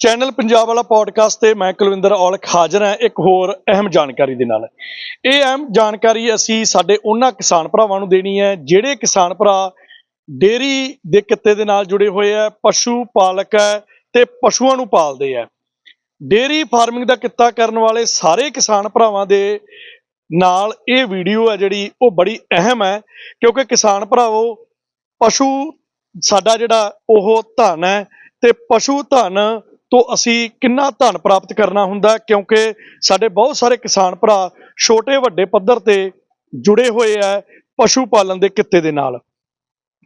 Channel Punjab ਵਾਲਾ podcast ਤੇ ਮੈਂ ਕੁਲਵਿੰਦਰ ਔਲਖ ਹਾਜ਼ਰ ਹਾਂ ਇੱਕ ਹੋਰ ਅਹਿਮ ਜਾਣਕਾਰੀ ਦੇ ਨਾਲ। ਇਹ ਅਹਿਮ ਜਾਣਕਾਰੀ ਅਸੀਂ ਸਾਡੇ ਉਹਨਾਂ ਕਿਸਾਨ ਭਰਾਵਾਂ ਨੂੰ ਦੇਣੀ ਹੈ, ਜਿਹੜੇ ਕਿਸਾਨ ਭਰਾ ਡੇਰੀ ਦੇ ਕਿੱਤੇ ਦੇ ਨਾਲ ਜੁੜੇ ਹੋਏ ਆ ਪਸ਼ੂ ਪਾਲਕ ਹੈ ਤੇ ਪਸ਼ੂਆਂ ਨੂੰ ਪਾਲਦੇ ਆ ਡੇਰੀ ਫਾਰਮਿੰਗ ਦਾ ਕਿੱਤਾ ਕਰਨ ਵਾਲੇ ਸਾਰੇ ਕਿਸਾਨ ਭਰਾਵਾਂ ਦੇ ਨਾਲ ਇਹ ਵੀਡੀਓ ਹੈ ਜਿਹੜੀ ਉਹ ਬੜੀ ਅਹਿਮ ਹੈ, ਕਿਉਂਕਿ ਕਿਸਾਨ ਭਰਾਵੋ, ਪਸ਼ੂ ਸਾਡਾ ਜਿਹੜਾ ਉਹ ਧਨ ਹੈ ਤੇ ਪਸ਼ੂ ਧਨ ਤੋਂ ਅਸੀਂ ਕਿੰਨਾ ਧਨ ਪ੍ਰਾਪਤ ਕਰਨਾ ਹੁੰਦਾ ਕਿਉਂਕਿ ਸਾਡੇ ਬਹੁਤ ਸਾਰੇ ਕਿਸਾਨ ਭਰਾ ਛੋਟੇ ਵੱਡੇ ਪੱਧਰ ਤੇ ਜੁੜੇ ਹੋਏ ਆ ਪਸ਼ੂ ਪਾਲਣ ਦੇ ਕਿੱਤੇ ਦੇ ਨਾਲ।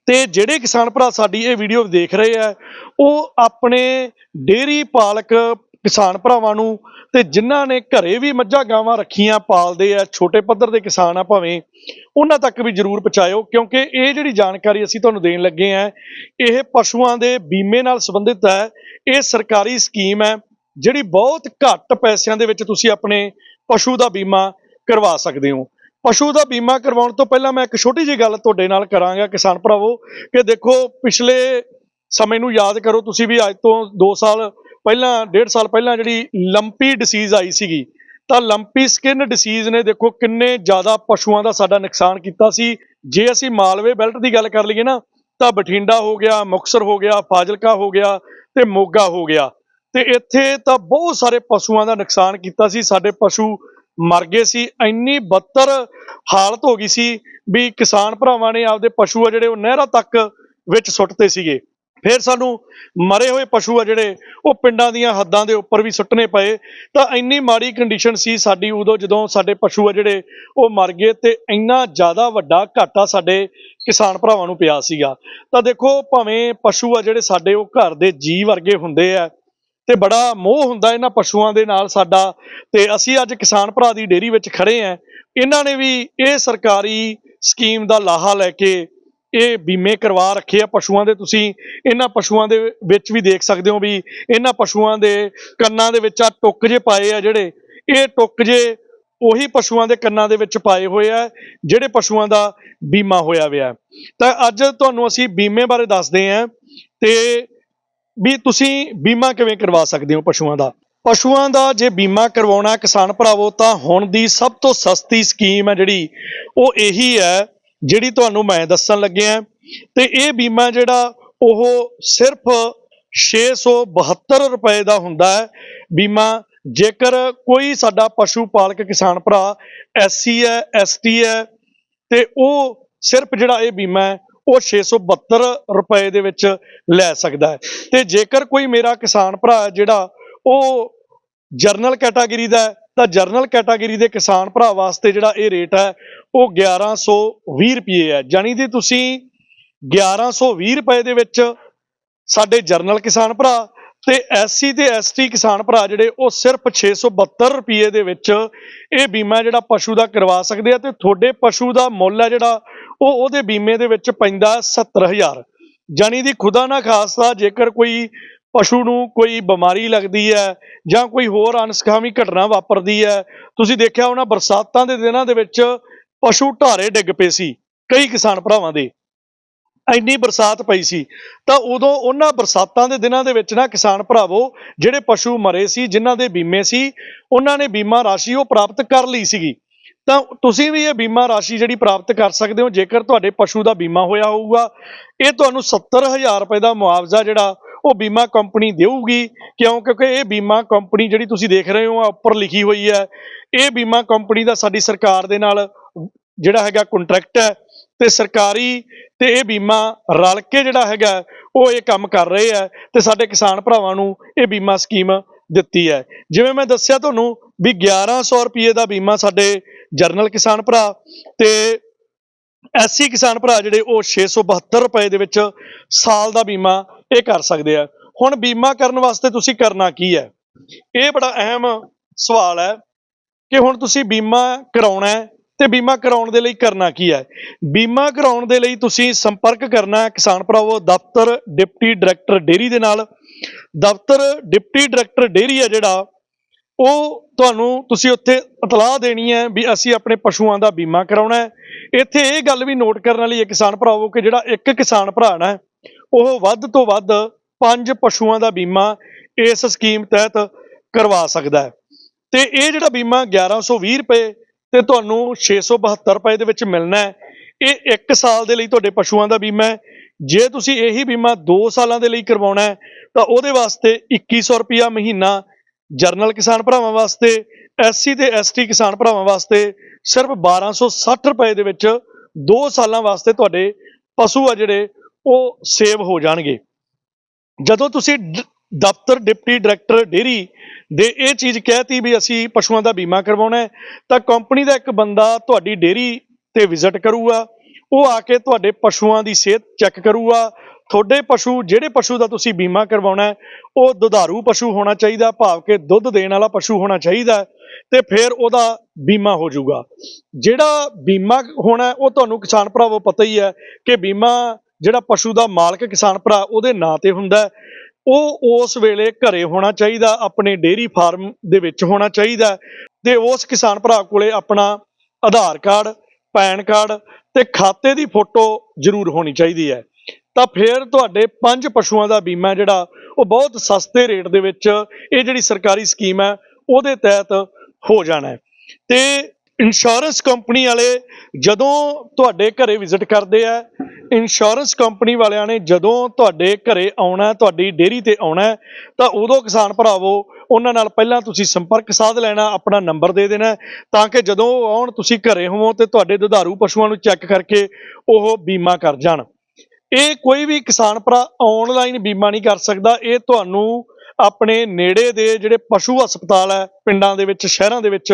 ਤੇ ਜਿਹੜੇ ਕਿਸਾਨ ਭਰਾ ਸਾਡੀ ਇਹ ਵੀਡੀਓ ਦੇਖ ਰਹੇ ਆ, ਉਹ ਆਪਣੇ ਡੇਰੀ ਪਾਲਕ ਕਿਸਾਨ ਭਰਾਵਾਂ ਨੂੰ ਤੇ ਜਿਨ੍ਹਾਂ ਨੇ ਘਰੇ ਵੀ ਮੱਝਾਂ ਗਾਵਾਂ ਰੱਖੀਆਂ ਪਾਲਦੇ ਆ, ਛੋਟੇ ਪੱਧਰ ਦੇ ਕਿਸਾਨ ਆ ਭਾਵੇਂ, ਉਹਨਾਂ ਤੱਕ ਵੀ ਜਰੂਰ ਪਹੁੰਚਾਇਓ, ਕਿਉਂਕਿ ਇਹ ਜਿਹੜੀ ਜਾਣਕਾਰੀ ਅਸੀਂ ਤੁਹਾਨੂੰ ਦੇਣ ਲੱਗੇ ਆ, ਇਹ ਪਸ਼ੂਆਂ ਦੇ ਬੀਮੇ ਨਾਲ ਸੰਬੰਧਿਤ ਹੈ, ਇਹ ਸਰਕਾਰੀ ਸਕੀਮ ਹੈ, ਜਿਹੜੀ ਬਹੁਤ ਘੱਟ ਪੈਸਿਆਂ ਦੇ ਵਿੱਚ ਤੁਸੀਂ ਆਪਣੇ ਪਸ਼ੂ ਦਾ ਬੀਮਾ ਕਰਵਾ ਸਕਦੇ ਹੋ। ਪਸ਼ੂ ਦਾ ਬੀਮਾ ਕਰਵਾਉਣ ਤੋਂ ਪਹਿਲਾਂ ਮੈਂ ਇੱਕ ਛੋਟੀ ਜਿਹੀ ਗੱਲ ਤੁਹਾਡੇ ਨਾਲ ਕਰਾਂਗਾ, ਕਿਸਾਨ ਭਰਾਵੋ, ਕਿ ਦੇਖੋ, ਪਿਛਲੇ ਸਮੇਂ ਨੂੰ ਯਾਦ ਕਰੋ, ਤੁਸੀਂ ਵੀ ਅੱਜ ਤੋਂ 2 ਸਾਲ ਪਹਿਲਾਂ 1.5 ਸਾਲ ਪਹਿਲਾਂ ਜਿਹੜੀ ਲੰਪੀ ਡਿਸੀਜ਼ ਆਈ ਸੀਗੀ, ਤਾਂ ਲੰਪੀ ਸਕਿਨ ਡਿਸੀਜ਼ ਨੇ ਦੇਖੋ ਕਿੰਨੇ ਜ਼ਿਆਦਾ ਪਸ਼ੂਆਂ ਦਾ ਸਾਡਾ ਨੁਕਸਾਨ ਕੀਤਾ ਸੀ। ਜੇ ਅਸੀਂ ਮਾਲਵੇ ਬੈਲਟ ਦੀ ਗੱਲ ਕਰ ਲਈਏ ਨਾ, ਤਾਂ ਬਠਿੰਡਾ ਹੋ ਗਿਆ ਮੁਕਸਰ ਹੋ ਗਿਆ, ਫਾਜ਼ਿਲਕਾ ਹੋ ਗਿਆ ਤੇ ਮੋਗਾ ਹੋ ਗਿਆ। ਤੇ ਇੱਥੇ ਤਾਂ ਬਹੁਤ ਸਾਰੇ ਪਸ਼ੂਆਂ ਦਾ ਨੁਕਸਾਨ ਕੀਤਾ ਸੀ। ਸਾਡੇ ਪਸ਼ੂ ਮਰ ਗਏ ਸੀ। ਇੰਨੀ ਬੱਤਰ ਹਾਲਤ ਹੋ ਗਈ ਸੀ ਵੀ ਕਿਸਾਨ ਭਰਾਵਾਂ ਨੇ ਆਪਦੇ ਪਸ਼ੂ ਆ ਜਿਹੜੇ ਉਹ ਨਹਿਰਾਂ ਤੱਕ ਵਿੱਚ ਸੁੱਟਤੇ ਸੀਗੇ। ਫਿਰ ਸਾਨੂੰ ਮਰੇ ਹੋਏ ਪਸ਼ੂ ਆ ਜਿਹੜੇ, ਉਹ ਪਿੰਡਾਂ ਦੀਆਂ ਹੱਦਾਂ ਦੇ ਉੱਪਰ ਵੀ ਸੁੱਟਣੇ ਪਏ। ਤਾਂ ਇੰਨੀ ਮਾੜੀ ਕੰਡੀਸ਼ਨ ਸੀ ਸਾਡੀ ਉਦੋਂ ਜਦੋਂ ਸਾਡੇ ਪਸ਼ੂ ਆ ਜਿਹੜੇ, ਉਹ ਮਰ ਗਏ ਤੇ ਇੰਨਾ ਜ਼ਿਆਦਾ ਵੱਡਾ ਘਾਟਾ ਸਾਡੇ ਕਿਸਾਨ ਭਰਾਵਾਂ ਨੂੰ ਪਿਆ ਸੀਗਾ। ਤਾਂ ਦੇਖੋ ਭਾਵੇਂ ਪਸ਼ੂ ਆ ਜਿਹੜੇ ਸਾਡੇ, ਉਹ ਘਰ ਦੇ ਜੀ ਵਰਗੇ ਹੁੰਦੇ ਆ ਤੇ ਬੜਾ ਮੋਹ ਹੁੰਦਾ ਇਹਨਾਂ ਪਸ਼ੂਆਂ ਦੇ ਨਾਲ ਸਾਡਾ। ਤੇ ਅਸੀਂ ਅੱਜ ਕਿਸਾਨ ਭਰਾ ਦੀ ਡੇਰੀ ਵਿੱਚ ਖੜੇ ਆ। ਇਹਨਾਂ ਨੇ ਵੀ ਇਹ ਸਰਕਾਰੀ ਸਕੀਮ ਦਾ ਲਾਹਾ ਲੈ ਕੇ ਇਹ ਬੀਮੇ ਕਰਵਾ ਰੱਖੇ ਆ ਪਸ਼ੂਆਂ ਦੇ ਤੁਸੀਂ। ਇਹਨਾਂ ਪਸ਼ੂਆਂ ਦੇ ਵਿੱਚ ਵੀ ਦੇਖ ਸਕਦੇ ਹੋ ਵੀ ਇਹਨਾਂ ਪਸ਼ੂਆਂ ਦੇ ਕੰਨਾਂ ਦੇ ਵਿੱਚ ਆ ਟੁੱਕ ਜੇ ਪਾਏ ਆ ਜਿਹੜੇ। ਇਹ ਟੁੱਕ ਜੇ ਉਹੀ ਪਸ਼ੂਆਂ ਦੇ ਕੰਨਾਂ ਦੇ ਵਿੱਚ ਪਾਏ ਹੋਏ ਆ, ਜਿਹੜੇ ਪਸ਼ੂਆਂ ਦਾ ਬੀਮਾ ਹੋਇਆ ਹੋਇਆ। ਤਾਂ ਅੱਜ ਤੁਹਾਨੂੰ ਅਸੀਂ ਬੀਮੇ ਬਾਰੇ ਦੱਸਦੇ ਆਂ ਤੇ ਵੀ ਤੁਸੀਂ ਬੀਮਾ ਕਿਵੇਂ ਕਰਵਾ ਸਕਦੇ ਹੋ ਪਸ਼ੂਆਂ ਦਾ। ਪਸ਼ੂਆਂ ਦਾ ਜੇ ਬੀਮਾ ਕਰਵਾਉਣਾ ਕਿਸਾਨ ਭਰਾਵੋ, ਤਾਂ ਹੁਣ ਦੀ ਸਭ ਤੋਂ ਸਸਤੀ ਸਕੀਮ ਹੈ ਜਿਹੜੀ, ਉਹ ਇਹੀ ਹੈ ਜਿਹੜੀ ਤੁਹਾਨੂੰ ਮੈਂ ਦੱਸਣ ਲੱਗਿਆ ਤੇ ਇਹ ਬੀਮਾ ਜਿਹੜਾ ਉਹ ਸਿਰਫ 672 ਰੁਪਏ ਦਾ ਹੁੰਦਾ ਹੈ। ਬੀਮਾ ਜੇਕਰ ਕੋਈ ਸਾਡਾ ਪਸ਼ੂ ਪਾਲਕ ਕਿਸਾਨ ਭਰਾ ਐਸਸੀ ਹੈ, ਐਸਟੀ ਹੈ, ਤੇ ਉਹ ਸਿਰਫ ਜਿਹੜਾ ਇਹ ਬੀਮਾ ਹੈ, ਉਹ 672 ਰੁਪਏ ਦੇ ਵਿੱਚ ਲੈ ਸਕਦਾ ਹੈ। ਤੇ ਜੇਕਰ ਕੋਈ ਮੇਰਾ ਕਿਸਾਨ ਭਰਾ ਹੈ ਜਿਹੜਾ ਉਹ ਜਰਨਲ ਕੈਟਾਗਰੀ ਦਾ ਤਾਂ ਜਰਨਲ ਕੈਟਾਗਰੀ ਦੇ ਕਿਸਾਨ ਭਰਾ ਵਾਸਤੇ ਜਿਹੜਾ ਇਹ ਰੇਟ ਹੈ, ਉਹ 1120 ਰੁਪਏ ਹੈ। ਜਾਨੀ ਦੀ ਤੁਸੀਂ 1120 ਰੁਪਏ ਦੇ ਵਿੱਚ ਸਾਡੇ ਜਰਨਲ ਕਿਸਾਨ ਭਰਾ ਤੇ ਐਸਸੀ ਤੇ ਐਸਟੀ ਕਿਸਾਨ ਭਰਾ ਜਿਹੜੇ, ਉਹ ਸਿਰਫ 672 ਰੁਪਏ ਦੇ ਵਿੱਚ ਇਹ ਬੀਮਾ ਜਿਹੜਾ ਪਸ਼ੂ ਦਾ ਕਰਵਾ ਸਕਦੇ ਆ ਤੇ ਤੁਹਾਡੇ ਪਸ਼ੂ ਦਾ ਮੁੱਲ ਹੈ ਜਿਹੜਾ, ਉਹ ਉਹਦੇ ਬੀਮੇ ਦੇ ਵਿੱਚ ਪੈਂਦਾ 70000 ਜਾਨੀ ਦੀ ਖੁਦਾ ਨਾ ਖਾਸਤਾ ਜੇਕਰ ਕੋਈ ਪਸ਼ੂ ਨੂੰ ਕੋਈ ਬਿਮਾਰੀ ਲੱਗਦੀ ਹੈ ਜਾਂ ਕੋਈ ਹੋਰ ਅਨਸਖਾਵੀ ਘਟਨਾ ਵਾਪਰਦੀ ਹੈ, ਤੁਸੀਂ ਦੇਖਿਆ ਉਹਨਾਂ ਬਰਸਾਤਾਂ ਦੇ ਦਿਨਾਂ ਦੇ ਵਿੱਚ ਪਸ਼ੂ ਢਾਰੇ ਡਿੱਗ ਪਏ ਸੀ, ਕਈ ਕਿਸਾਨ ਭਰਾਵਾਂ ਦੇ। ਇੰਨੀ ਬਰਸਾਤ ਪਈ ਸੀ, ਤਾਂ ਉਦੋਂ ਉਹਨਾਂ ਬਰਸਾਤਾਂ ਦੇ ਦਿਨਾਂ ਦੇ ਵਿੱਚ ਨਾ ਕਿਸਾਨ ਭਰਾਵੋ, ਜਿਹੜੇ ਪਸ਼ੂ ਮਰੇ ਸੀ, ਜਿਨ੍ਹਾਂ ਦੇ ਬੀਮੇ ਸੀ, ਉਹਨਾਂ ਨੇ ਬੀਮਾ ਰਾਸ਼ੀ ਉਹ ਪ੍ਰਾਪਤ ਕਰ ਲਈ ਸੀਗੀ। ਤਾਂ ਤੁਸੀਂ ਵੀ ਇਹ ਬੀਮਾ ਰਾਸ਼ੀ ਜਿਹੜੀ ਪ੍ਰਾਪਤ ਕਰ ਸਕਦੇ ਹੋ, ਜੇਕਰ ਤੁਹਾਡੇ ਪਸ਼ੂ ਦਾ ਬੀਮਾ ਹੋਇਆ ਹੋਊਗਾ, ਇਹ ਤੁਹਾਨੂੰ 70000 ਰੁਪਏ ਦਾ ਮੁਆਵਜ਼ਾ ਜਿਹੜਾ ਉਹ ਬੀਮਾ ਕੰਪਨੀ ਦੇਊਗੀ? ਕਿਉਂ? ਕਿਉਂਕਿ ਇਹ ਬੀਮਾ ਕੰਪਨੀ ਜਿਹੜੀ ਤੁਸੀਂ ਦੇਖ ਰਹੇ ਹੋ ਆ ਉੱਪਰ ਲਿਖੀ ਹੋਈ ਹੈ। ਇਹ ਬੀਮਾ ਕੰਪਨੀ ਦਾ ਸਾਡੀ ਸਰਕਾਰ ਦੇ ਨਾਲ ਜਿਹੜਾ ਹੈਗਾ ਕੰਟਰੈਕਟ ਹੈ ਤੇ ਸਰਕਾਰੀ ਤੇ ਇਹ ਬੀਮਾ ਰਲ ਕੇ ਜਿਹੜਾ ਹੈਗਾ, ਉਹ ਇਹ ਕੰਮ ਕਰ ਰਹੇ ਆ ਤੇ ਸਾਡੇ ਕਿਸਾਨ ਭਰਾਵਾਂ ਨੂੰ ਇਹ ਬੀਮਾ ਸਕੀਮ ਦਿੱਤੀ ਹੈ। ਜਿਵੇਂ ਮੈਂ ਦੱਸਿਆ ਤੁਹਾਨੂੰ ਵੀ 1100 ਰੁਪਏ ਦਾ ਬੀਮਾ ਸਾਡੇ ਜਰਨਲ ਕਿਸਾਨ ਭਰਾ ਤੇ ਐਸਸੀ ਕਿਸਾਨ ਭਰਾ ਜਿਹੜੇ ਉਹ 672 ਰੁਪਏ ਦੇ ਵਿੱਚ ਸਾਲ ਦਾ ਬੀਮਾ ਇਹ ਕਰ ਸਕਦੇ ਆ। ਹੁਣ ਬੀਮਾ ਕਰਨ ਵਾਸਤੇ ਤੁਸੀਂ ਕਰਨਾ ਕੀ ਹੈ? ਇਹ ਬੜਾ ਅਹਿਮ ਸਵਾਲ ਹੈ ਕਿ ਹੁਣ ਤੁਸੀਂ ਬੀਮਾ ਕਰਾਉਣਾ ਹੈ ਤੇ ਬੀਮਾ ਕਰਾਉਣ ਦੇ ਲਈ ਕਰਨਾ ਕੀ ਹੈ? ਬੀਮਾ ਕਰਾਉਣ ਦੇ ਲਈ ਤੁਸੀਂ ਸੰਪਰਕ ਕਰਨਾ ਕਿਸਾਨ ਭਰਾਵੋ, ਦਫ਼ਤਰ ਡਿਪਟੀ ਡਾਇਰੈਕਟਰ ਡੇਰੀ ਦੇ ਨਾਲ। ਦਫ਼ਤਰ ਡਿਪਟੀ ਡਾਇਰੈਕਟਰ ਡੇਰੀ ਹੈ ਜਿਹੜਾ, ਉਹ ਤੁਹਾਨੂੰ ਤੁਸੀਂ ਉੱਥੇ ਇਤਲਾਹ ਦੇਣੀ ਹੈ ਵੀ ਅਸੀਂ ਆਪਣੇ ਪਸ਼ੂਆਂ ਦਾ ਬੀਮਾ ਕਰਾਉਣਾ ਹੈ। ਇੱਥੇ ਇਹ ਗੱਲ ਵੀ ਨੋਟ ਕਰਨ ਵਾਲੀ ਹੈ ਕਿਸਾਨ ਭਰਾਵੋ ਕਿ ਜਿਹੜਾ ਇੱਕ ਕਿਸਾਨ ਭਰਾ ਨਾ ਉਹ ਵੱਧ ਤੋਂ ਵੱਧ ਪੰਜ ਪਸ਼ੂਆਂ ਦਾ ਬੀਮਾ ਇਸ ਸਕੀਮ ਤਹਿਤ ਕਰਵਾ ਸਕਦਾ ਹੈ। ਤੇ ਇਹ ਜਿਹੜਾ ਬੀਮਾ 1120 ਰੁਪਏ ਤੇ ਤੁਹਾਨੂੰ 672 ਰੁਪਏ ਦੇ ਵਿੱਚ ਮਿਲਣਾ ਹੈ, ਇਹ 1 ਸਾਲ ਦੇ ਲਈ ਤੁਹਾਡੇ ਪਸ਼ੂਆਂ ਦਾ ਬੀਮਾ ਹੈ। ਜੇ ਤੁਸੀਂ ਇਹੀ ਬੀਮਾ 2 ਸਾਲਾਂ ਦੇ ਲਈ ਕਰਵਾਉਣਾ ਹੈ, ਤਾਂ ਉਹਦੇ ਵਾਸਤੇ 2100 ਰੁਪਿਆ ਮਹੀਨਾ ਜਰਨਲ ਕਿਸਾਨ ਭਰਾਵਾਂ ਵਾਸਤੇ ਐਸਸੀ ਤੇ ਐਸਟੀ ਕਿਸਾਨ ਭਰਾਵਾਂ ਵਾਸਤੇ ਸਿਰਫ 1260 ਰੁਪਏ ਦੇ ਵਿੱਚ 2 ਸਾਲਾਂ ਵਾਸਤੇ ਤੁਹਾਡੇ ਪਸ਼ੂ ਆ ਜਿਹੜੇ ਉਹ ਸੇਵ ਹੋ ਜਾਣਗੇ। ਜਦੋਂ ਤੁਸੀਂ ਦਫ਼ਤਰ ਡਿਪਟੀ ਡਾਇਰੈਕਟਰ ਡੇਰੀ ਦੇ ਇਹ ਚੀਜ਼ ਕਹਿਤੀ ਵੀ ਅਸੀਂ ਪਸ਼ੂਆਂ ਦਾ ਬੀਮਾ ਕਰਵਾਉਣਾ ਹੈ ਤਾਂ ਕੰਪਨੀ ਦਾ ਇੱਕ ਬੰਦਾ ਤੁਹਾਡੀ ਡੇਰੀ ਤੇ ਵਿਜ਼ਿਟ ਕਰੂਗਾ। ਉਹ ਆ ਕੇ ਤੁਹਾਡੇ ਪਸ਼ੂਆਂ ਦੀ ਸਿਹਤ ਚੈੱਕ ਕਰੂਗਾ। ਤੁਹਾਡੇ ਪਸ਼ੂ ਜਿਹੜੇ ਪਸ਼ੂ ਦਾ ਤੁਸੀਂ ਬੀਮਾ ਕਰਵਾਉਣਾ ਹੈ ਉਹ ਦੁਧਾਰੂ ਪਸ਼ੂ ਹੋਣਾ ਚਾਹੀਦਾ ਭਾਵ ਕਿ ਦੁੱਧ ਦੇਣ ਵਾਲਾ ਪਸ਼ੂ ਹੋਣਾ ਚਾਹੀਦਾ ਹੈ, ਤੇ ਫਿਰ ਉਹਦਾ ਬੀਮਾ ਹੋ ਜਾਊਗਾ। ਜਿਹੜਾ ਬੀਮਾ ਹੋਣਾ ਉਹ ਤੁਹਾਨੂੰ ਕਿਸਾਨ ਭਰਾਵੋ ਪਤਾ ਹੀ ਹੈ ਕਿ ਬੀਮਾ ਜਿਹੜਾ ਪਸ਼ੂ ਦਾ ਮਾਲਕ ਕਿਸਾਨ ਭਰਾ ਉਹਦੇ ਨਾਂ ਤੇ ਹੁੰਦਾ ਉਹ ਉਸ ਵੇਲੇ ਘਰੇ ਹੋਣਾ ਚਾਹੀਦਾ, ਆਪਣੇ ਡੇਅਰੀ ਫਾਰਮ ਦੇ ਵਿੱਚ ਹੋਣਾ ਚਾਹੀਦਾ ਹੈ ਤੇ ਉਸ ਕਿਸਾਨ ਭਰਾ ਕੋਲੇ ਆਪਣਾ ਆਧਾਰ ਕਾਰਡ, ਪੈਨ ਕਾਰਡ ਤੇ ਖਾਤੇ ਦੀ ਫੋਟੋ ਜ਼ਰੂਰ ਹੋਣੀ ਚਾਹੀਦੀ ਹੈ। ਤਾਂ ਫਿਰ ਤੁਹਾਡੇ ਪੰਜ ਪਸ਼ੂਆਂ ਦਾ ਬੀਮਾ ਜਿਹੜਾ, ਉਹ ਬਹੁਤ ਸਸਤੇ ਰੇਟ ਦੇ ਵਿੱਚ ਇਹ ਜਿਹੜੀ ਸਰਕਾਰੀ ਸਕੀਮ ਹੈ, ਉਹਦੇ ਤਹਿਤ ਹੋ ਜਾਣਾ ਹੈ। ਤੇ ਇੰਸ਼ੋਰੈਂਸ ਕੰਪਨੀ ਵਾਲੇ ਜਦੋਂ ਤੁਹਾਡੇ ਘਰੇ ਵਿਜ਼ਿਟ ਕਰਦੇ ਆ ਇੰਸ਼ੋਰੈਂਸ ਕੰਪਨੀ ਵਾਲਿਆਂ ਨੇ ਜਦੋਂ ਤੁਹਾਡੇ ਘਰੇ ਆਉਣਾ ਤੁਹਾਡੀ ਡੇਅਰੀ ਤੇ ਆਉਣਾ ਤਾਂ ਉਦੋਂ ਕਿਸਾਨ ਭਰਾਵੋ, ਉਹਨਾਂ ਨਾਲ ਪਹਿਲਾਂ ਤੁਸੀਂ ਸੰਪਰਕ ਸਾਧ ਲੈਣਾ, ਆਪਣਾ ਨੰਬਰ ਦੇ ਦੇਣਾ ਤਾਂ ਕਿ ਜਦੋਂ ਉਹ ਆਉਣ, ਤੁਸੀਂ ਘਰੇ ਹੋਵੋ ਤੇ ਤੁਹਾਡੇ ਦੁਧਾਰੂ ਪਸ਼ੂਆਂ ਨੂੰ ਚੈੱਕ ਕਰਕੇ ਉਹ ਬੀਮਾ ਕਰ ਜਾਣ। ਇਹ ਕੋਈ ਵੀ ਕਿਸਾਨ ਭਰਾ ਆਨਲਾਈਨ ਬੀਮਾ ਨਹੀਂ ਕਰ ਸਕਦਾ, ਇਹ ਤੁਹਾਨੂੰ ਆਪਣੇ ਨੇੜੇ ਦੇ ਜਿਹੜੇ ਪਸ਼ੂ ਹਸਪਤਾਲ ਹੈ, ਪਿੰਡਾਂ ਦੇ ਵਿੱਚ, ਸ਼ਹਿਰਾਂ ਦੇ ਵਿੱਚ,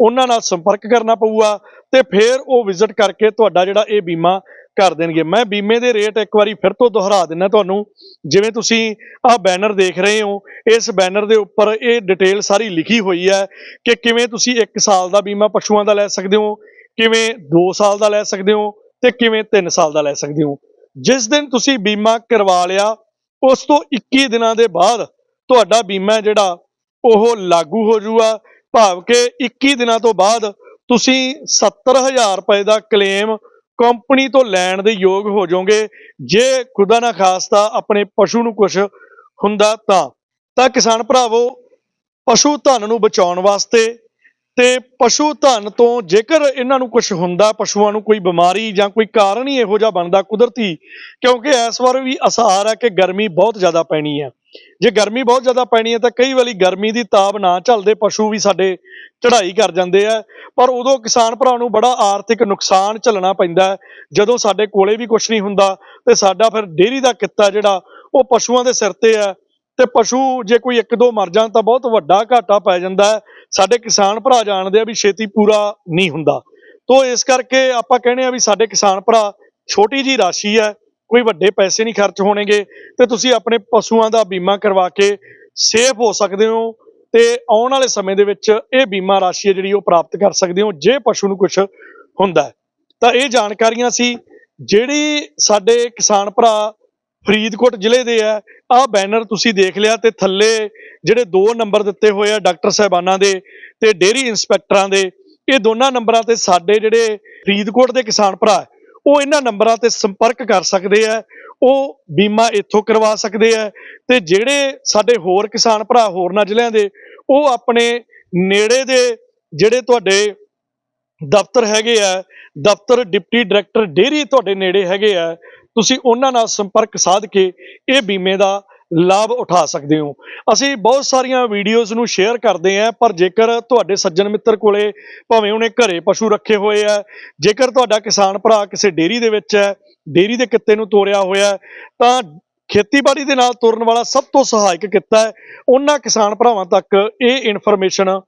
ਉਹਨਾਂ ਨਾਲ ਸੰਪਰਕ ਕਰਨਾ ਪਊਗਾ ਤੇ ਫਿਰ ਉਹ ਵਿਜ਼ਿਟ ਕਰਕੇ ਤੁਹਾਡਾ ਜਿਹੜਾ ਇਹ ਬੀਮਾ ਕਰ ਦੇਣਗੇ। ਮੈਂ ਬੀਮੇ ਦੇ ਰੇਟ ਇੱਕ ਵਾਰੀ ਫਿਰ ਤੋਂ ਦੁਹਰਾ ਦਿੰਦਾ ਤੁਹਾਨੂੰ। ਜਿਵੇਂ ਤੁਸੀਂ ਆਹ ਬੈਨਰ ਦੇਖ ਰਹੇ ਹੋ, ਇਸ ਬੈਨਰ ਦੇ ਉੱਪਰ ਇਹ ਡਿਟੇਲ ਸਾਰੀ ਲਿਖੀ ਹੋਈ ਹੈ ਕਿ ਕਿਵੇਂ ਤੁਸੀਂ 1 ਸਾਲ ਦਾ ਬੀਮਾ ਪਸ਼ੂਆਂ ਦਾ ਲੈ ਸਕਦੇ ਹੋ, ਕਿਵੇਂ 2 ਸਾਲ ਦਾ ਲੈ ਸਕਦੇ ਹੋ ਤੇ ਕਿਵੇਂ 3 ਸਾਲ ਦਾ ਲੈ ਸਕਦੇ ਹੋ। ਜਿਸ ਦਿਨ ਤੁਸੀਂ ਬੀਮਾ ਕਰਵਾ ਲਿਆ, ਉਸ ਤੋਂ 21 ਦਿਨਾਂ ਦੇ ਬਾਅਦ ਤੁਹਾਡਾ ਬੀਮਾ ਜਿਹੜਾ ਉਹ ਲਾਗੂ ਹੋ ਜੂਗਾ ਭਾਵ ਕਿ 21 ਦਿਨਾਂ ਤੋਂ ਬਾਅਦ ਤੁਸੀਂ 70000 ਰੁਪਏ ਦਾ ਕਲੇਮ ਕੰਪਨੀ ਤੋਂ ਲੈਣ ਦੇ ਯੋਗ ਹੋ ਜਾਓਗੇ। ਜੇ ਖੁਦਾ ਨਾ ਖਾਸਤਾ ਆਪਣੇ ਪਸ਼ੂ ਨੂੰ ਕੁਝ ਹੁੰਦਾ ਤਾਂ। ਤਾਂ ਕਿਸਾਨ ਭਰਾਵੋ, ਪਸ਼ੂ ਧਨ ਨੂੰ ਬਚਾਉਣ ਵਾਸਤੇ ਤੇ ਪਸ਼ੂ ਧਨ ਤੋਂ ਜੇਕਰ ਇਹਨਾਂ ਨੂੰ ਕੁਝ ਹੁੰਦਾ, ਪਸ਼ੂਆਂ ਨੂੰ ਕੋਈ ਬਿਮਾਰੀ ਜਾਂ ਕੋਈ ਕਾਰਨ ਹੀ ਇਹੋ ਜਿਹਾ ਬਣਦਾ ਕੁਦਰਤੀ, ਕਿਉਂਕਿ ਇਸ ਵਾਰ ਵੀ ਅਸਾਰ ਹੈ ਕਿ ਗਰਮੀ ਬਹੁਤ ਜ਼ਿਆਦਾ ਪੈਣੀ ਹੈ। ਜੇ ਗਰਮੀ ਬਹੁਤ ਜ਼ਿਆਦਾ ਪੈਣੀ ਹੈ ਤਾਂ ਕਈ ਵਾਰੀ ਗਰਮੀ ਦੀ ਤਾਪ ਨਾ ਝੱਲਦੇ ਪਸ਼ੂ ਵੀ ਸਾਡੇ ਚੜ੍ਹਾਈ ਕਰ ਜਾਂਦੇ ਆ, ਪਰ ਉਦੋਂ ਕਿਸਾਨ ਭਰਾ ਨੂੰ ਬੜਾ ਆਰਥਿਕ ਨੁਕਸਾਨ ਝੱਲਣਾ ਪੈਂਦਾ ਜਦੋਂ ਸਾਡੇ ਕੋਲੇ ਵੀ ਕੁਝ ਨਹੀਂ ਹੁੰਦਾ ਤੇ ਸਾਡਾ ਫਿਰ ਡੇਅਰੀ ਦਾ ਕਿੱਤਾ ਜਿਹੜਾ, ਉਹ ਪਸ਼ੂਆਂ ਦੇ ਸਿਰ ਤੇ ਹੈ। ਤੇ ਪਸ਼ੂ ਜੇ ਕੋਈ ਇੱਕ ਦੋ ਮਰ ਜਾਣ ਤਾਂ ਬਹੁਤ ਵੱਡਾ ਘਾਟਾ ਪੈ ਜਾਂਦਾ ਸਾਡੇ ਕਿਸਾਨ ਭਰਾ ਜਾਣਦੇ ਆ ਵੀ ਛੇਤੀ ਪੂਰਾ ਨਹੀਂ ਹੁੰਦਾ। ਤੋਂ ਇਸ ਕਰਕੇ ਆਪਾਂ ਕਹਿੰਦੇ ਆ ਵੀ ਸਾਡੇ ਕਿਸਾਨ ਭਰਾ ਛੋਟੀ ਜੀ ਰਾਸ਼ੀ ਹੈ, ਕੋਈ ਵੱਡੇ ਪੈਸੇ ਨਹੀਂ ਖਰਚ ਹੋਣਗੇ ਤੇ ਤੁਸੀਂ ਆਪਣੇ ਪਸ਼ੂਆਂ ਦਾ ਬੀਮਾ ਕਰਵਾ ਕੇ ਸੇਫ ਹੋ ਸਕਦੇ ਹੋ ਤੇ ਆਉਣ ਵਾਲੇ ਸਮੇਂ ਦੇ ਵਿੱਚ ਇਹ ਬੀਮਾ ਰਾਸ਼ੀ ਹੈ ਜਿਹੜੀ ਉਹ ਪ੍ਰਾਪਤ ਕਰ ਸਕਦੇ ਹੋ, ਜੇ ਪਸ਼ੂ ਨੂੰ ਕੁਝ ਹੁੰਦਾ ਤਾਂ ਇਹ ਜਾਣਕਾਰੀਆਂ ਸੀ, ਜਿਹੜੀ ਸਾਡੇ ਕਿਸਾਨ ਭਰਾ ਫਰੀਦਕੋਟ ਜ਼ਿਲ੍ਹੇ ਦੇ ਆ। ਆਹ ਬੈਨਰ ਤੁਸੀਂ ਦੇਖ ਲਿਆ ਤੇ ਥੱਲੇ ਜਿਹੜੇ ਦੋ ਨੰਬਰ ਦਿੱਤੇ ਹੋਏ ਆ ਡਾਕਟਰ ਸਾਹਿਬਾਨਾਂ ਦੇ ਤੇ ਡੇਅਰੀ ਇੰਸਪੈਕਟਰਾਂ ਦੇ। ਇਹ ਦੋਨਾਂ ਨੰਬਰਾਂ ਤੇ ਸਾਡੇ ਜਿਹੜੇ ਫਰੀਦਕੋਟ ਦੇ ਕਿਸਾਨ ਭਰਾ ਉਹ ਇਹਨਾਂ ਨੰਬਰਾਂ ਤੇ ਸੰਪਰਕ ਕਰ ਸਕਦੇ ਆ। ਉਹ ਬੀਮਾ ਇੱਥੋਂ ਕਰਵਾ ਸਕਦੇ ਆ ਤੇ ਜਿਹੜੇ ਸਾਡੇ ਹੋਰ ਕਿਸਾਨ ਭਰਾ ਹੋਰਨਾਂ ਜ਼ਿਲ੍ਹਿਆਂ ਦੇ, ਉਹ ਆਪਣੇ ਨੇੜੇ ਦੇ ਜਿਹੜੇ ਤੁਹਾਡੇ ਦਫ਼ਤਰ ਹੈਗੇ ਆ, ਦਫ਼ਤਰ ਡਿਪਟੀ ਡਾਇਰੈਕਟਰ ਡੇਅਰੀ ਤੁਹਾਡੇ ਨੇੜੇ ਹੈਗੇ ਆ ਤੁਸੀਂ ਉਹਨਾਂ ਨਾਲ ਸੰਪਰਕ ਸਾਧ ਕੇ ਇਹ ਬੀਮੇ ਦਾ ਲਾਭ ਉਠਾ ਸਕਦੇ ਹੋ। ਅਸੀਂ ਬਹੁਤ ਸਾਰੀਆਂ ਵੀਡੀਓਜ਼ ਨੂੰ ਸ਼ੇਅਰ ਕਰਦੇ ਆਂ ਪਰ ਜੇਕਰ ਤੁਹਾਡੇ ਸੱਜਣ ਮਿੱਤਰ ਕੋਲੇ ਭਾਵੇਂ ਉਹਨੇ ਘਰੇ ਪਸ਼ੂ ਰੱਖੇ ਹੋਏ ਆ, ਜੇਕਰ ਤੁਹਾਡਾ ਕਿਸਾਨ ਭਰਾ ਕਿਸੇ ਡੇਅਰੀ ਦੇ ਵਿੱਚ ਹੈ, ਡੇਅਰੀ ਦੇ ਕਿੱਤੇ ਨੂੰ ਤੋਰਿਆ ਹੋਇਆ ਤਾਂ ਖੇਤੀਬਾੜੀ ਦੇ ਨਾਲ ਤੁਰਨ ਵਾਲਾ ਸਭ ਤੋਂ ਸਹਾਇਕ ਕਿੱਤਾ ਹੈ। ਉਹਨਾਂ ਕਿਸਾਨ ਭਰਾਵਾਂ ਤੱਕ ਇਹ ਇਨਫੋਰਮੇਸ਼ਨ,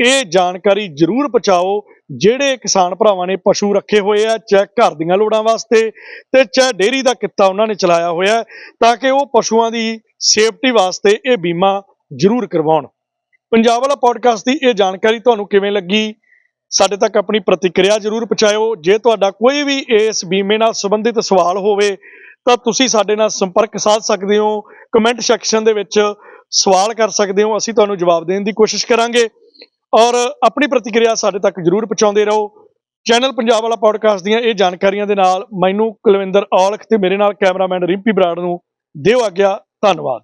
ਇਹ ਜਾਣਕਾਰੀ ਜ਼ਰੂਰ ਪਹੁੰਚਾਓ। ਜਿਹੜੇ ਕਿਸਾਨ ਭਰਾਵਾਂ ਨੇ ਪਸ਼ੂ ਰੱਖੇ ਹੋਏ ਆ, ਚਾਹੇ ਘਰ ਦੀਆਂ ਲੋੜਾਂ ਵਾਸਤੇ ਤੇ ਚਾਹੇ ਡੇਅਰੀ ਦਾ ਕਿੱਤਾ ਉਹਨਾਂ ਨੇ ਚਲਾਇਆ ਹੋਇਆ ਤਾਂ ਕਿ ਉਹ ਪਸ਼ੂਆਂ ਦੀ ਸੇਫਟੀ ਵਾਸਤੇ ਇਹ ਬੀਮਾ ਜ਼ਰੂਰ ਕਰਵਾਉਣ। ਪੰਜਾਬ ਵਾਲਾ ਪੋਡਕਾਸਟ ਦੀ ਇਹ ਜਾਣਕਾਰੀ ਤੁਹਾਨੂੰ ਕਿਵੇਂ ਲੱਗੀ? ਸਾਡੇ ਤੱਕ ਆਪਣੀ ਪ੍ਰਤੀਕਿਰਿਆ ਜ਼ਰੂਰ ਪਹੁੰਚਾਇਓ। ਜੇ ਤੁਹਾਡਾ ਕੋਈ ਵੀ ਇਸ ਬੀਮੇ ਨਾਲ ਸੰਬੰਧਿਤ ਸਵਾਲ ਹੋਵੇ, ਤਾਂ ਤੁਸੀਂ ਸਾਡੇ ਨਾਲ ਸੰਪਰਕ ਸਾਧ ਸਕਦੇ ਹੋ। ਕਮੈਂਟ ਸੈਕਸ਼ਨ ਦੇ ਵਿੱਚ ਸਵਾਲ ਕਰ ਸਕਦੇ ਹੋ। ਅਸੀਂ ਤੁਹਾਨੂੰ ਜਵਾਬ ਦੇਣ ਦੀ ਕੋਸ਼ਿਸ਼ ਕਰਾਂਗੇ। ਔਰ ਆਪਣੀ ਪ੍ਰਤੀਕਿਰਿਆ ਸਾਡੇ ਤੱਕ ਜਰੂਰ ਪਹੁੰਚਾਉਂਦੇ ਰਹੋ। ਚੈਨਲ ਪੰਜਾਬ ਵਾਲਾ ਪੋਡਕਾਸਟ ਦੀਆਂ ਇਹ ਜਾਣਕਾਰੀਆਂ ਦੇ ਨਾਲ ਮੈਨੂੰ ਕੁਲਵਿੰਦਰ ਔਲਖ ਤੇ ਮੇਰੇ ਨਾਲ ਕੈਮਰਾਮੈਨ ਰਿੰਪੀ ਬਰਾੜ ਨੂੰ ਦਿਓ ਆਗਿਆ, ਧੰਨਵਾਦ।